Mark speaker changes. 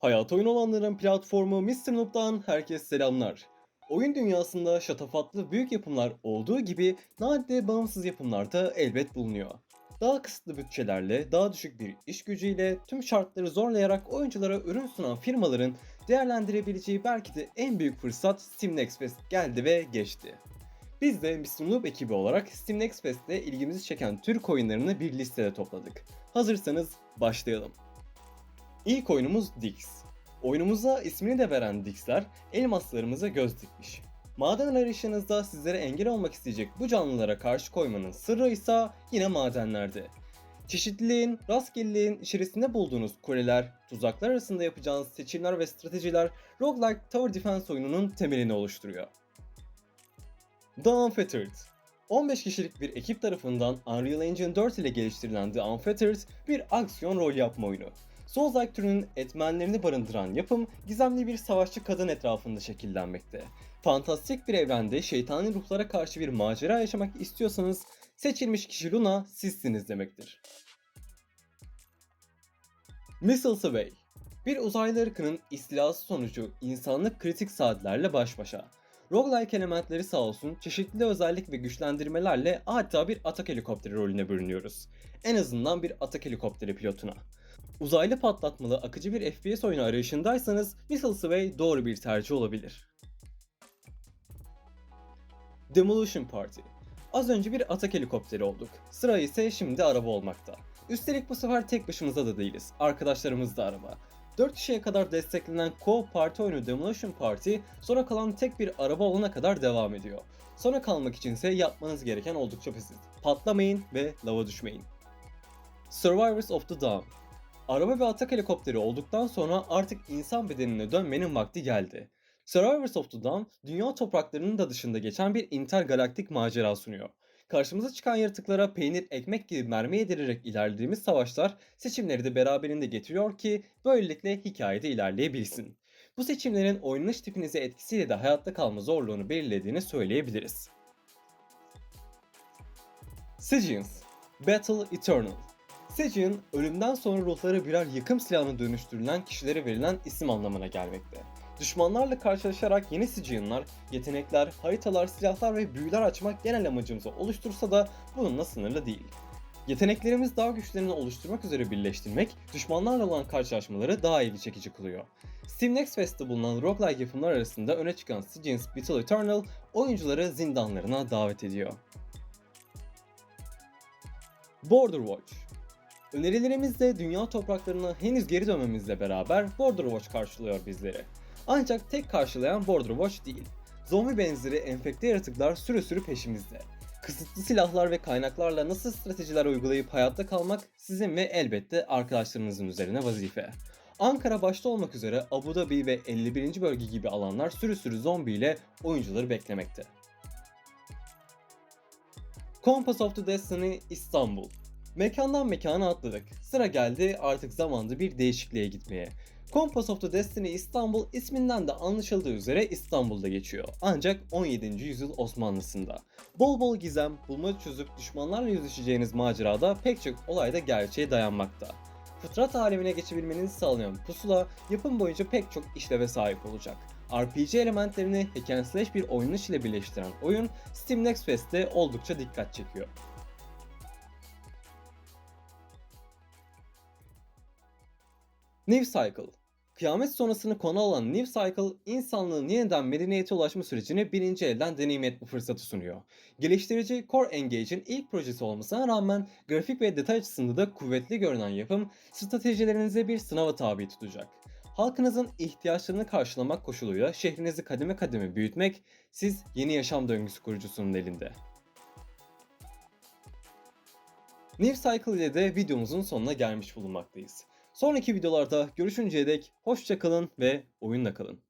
Speaker 1: Hayat oyun olanların platformu Mr. Noob'dan herkese selamlar. Oyun dünyasında şatafatlı büyük yapımlar olduğu gibi nadide bağımsız yapımlar da elbet bulunuyor. Daha kısıtlı bütçelerle, daha düşük bir iş gücüyle tüm şartları zorlayarak oyunculara ürün sunan firmaların değerlendirebileceği belki de en büyük fırsat Steam Next Fest geldi ve geçti. Biz de Mr. Noob ekibi olarak Steam Next Fest'te ilgimizi çeken Türk oyunlarını bir listede topladık. Hazırsanız başlayalım. İlk oyunumuz Dix. Oyunumuza ismini de veren Dix'ler elmaslarımıza göz dikmiş. Maden arayışınızda sizlere engel olmak isteyecek bu canlılara karşı koymanın sırrı ise yine madenlerde. Çeşitliliğin, rastgeleliğin içerisinde bulduğunuz kuleler, tuzaklar arasında yapacağınız seçimler ve stratejiler roguelike tower defense oyununun temelini oluşturuyor. The Unfettered 15 kişilik bir ekip tarafından Unreal Engine 4 ile geliştirilen The Unfettered bir aksiyon rol yapma oyunu. Souls-like türünün etmenlerini barındıran yapım gizemli bir savaşçı kadın etrafında şekillenmekte. Fantastik bir evrende şeytani ruhlara karşı bir macera yaşamak istiyorsanız seçilmiş kişi Luna sizsiniz demektir. Missile Sway Bir uzaylı ırkının istilası sonucu insanlık kritik saatlerle baş başa. Roguelike elementleri sağ olsun çeşitli özellik ve güçlendirmelerle adeta bir atak helikopteri rolüne bürünüyoruz. En azından bir atak helikopteri pilotuna. Uzaylı patlatmalı akıcı bir FPS oyunu arayışındaysanız Missile Sway doğru bir tercih olabilir. Demolition Party Az önce bir atak helikopteri olduk. Sıra ise şimdi araba olmakta. Üstelik bu sefer tek başımıza da değiliz. Arkadaşlarımız da araba. 4 kişiye kadar desteklenen co parti oyunu Demolition Party sonra kalan tek bir araba olana kadar devam ediyor. Sonra kalmak içinse yapmanız gereken oldukça basit. Patlamayın ve lava düşmeyin. Survivors of the Dawn Araba ve atak helikopteri olduktan sonra artık insan bedenine dönmenin vakti geldi. Survivors of the Dawn, dünya topraklarının da dışında geçen bir intergalaktik macera sunuyor. Karşımıza çıkan yaratıklara peynir, ekmek gibi mermi yedirerek ilerlediğimiz savaşlar seçimleri de beraberinde getiriyor ki böylelikle hikayede ilerleyebilsin. Bu seçimlerin oynanış tipinize etkisiyle de hayatta kalma zorluğunu belirlediğini söyleyebiliriz. Sigians Battle Eternal Sigian, ölümden sonra ruhları birer yıkım silahına dönüştürülen kişilere verilen isim anlamına gelmekte. Düşmanlarla karşılaşarak yeni Sigian'lar, yetenekler, haritalar, silahlar ve büyüler açmak genel amacımızı oluştursa da bununla sınırlı değil. Yeteneklerimiz daha güçlerini oluşturmak üzere birleştirmek, düşmanlarla olan karşılaşmaları daha ilgi çekici kılıyor. Steam Next Fest'te bulunan roguelike yapımlar arasında öne çıkan Sigian's Battle Eternal, oyuncuları zindanlarına davet ediyor. Border Watch Önerilerimiz de dünya topraklarına henüz geri dönmemizle beraber Border Watch karşılıyor bizleri. Ancak tek karşılayan Border Watch değil. Zombi benzeri enfekte yaratıklar sürü sürü peşimizde. Kısıtlı silahlar ve kaynaklarla nasıl stratejiler uygulayıp hayatta kalmak sizin ve elbette arkadaşlarınızın üzerine vazife. Ankara başta olmak üzere Abu Dhabi ve 51. bölge gibi alanlar sürü sürü zombi ile oyuncuları beklemekte. Compass of the Destiny İstanbul Mekandan mekana atladık. Sıra geldi artık zamanda bir değişikliğe gitmeye. Compass of the Destiny İstanbul isminden de anlaşıldığı üzere İstanbul'da geçiyor. Ancak 17. yüzyıl Osmanlısında. Bol bol gizem, bulmaca çözüp düşmanlarla yüzleşeceğiniz macerada pek çok olayda gerçeğe dayanmakta. Fıtrat alemine geçebilmenizi sağlayan pusula yapım boyunca pek çok işleve sahip olacak. RPG elementlerini hack and slash bir oynanış ile birleştiren oyun Steam Next Fest'te oldukça dikkat çekiyor. New Cycle Kıyamet sonrasını konu alan New Cycle, insanlığın yeniden medeniyete ulaşma sürecini birinci elden deneyim etme fırsatı sunuyor. Geliştirici Core Engage'in ilk projesi olmasına rağmen grafik ve detay açısında da kuvvetli görünen yapım, stratejilerinize bir sınava tabi tutacak. Halkınızın ihtiyaçlarını karşılamak koşuluyla şehrinizi kademe kademe büyütmek, siz yeni yaşam döngüsü kurucusunun elinde. New Cycle ile de videomuzun sonuna gelmiş bulunmaktayız. Sonraki videolarda görüşünceye dek hoşçakalın ve oyunla kalın.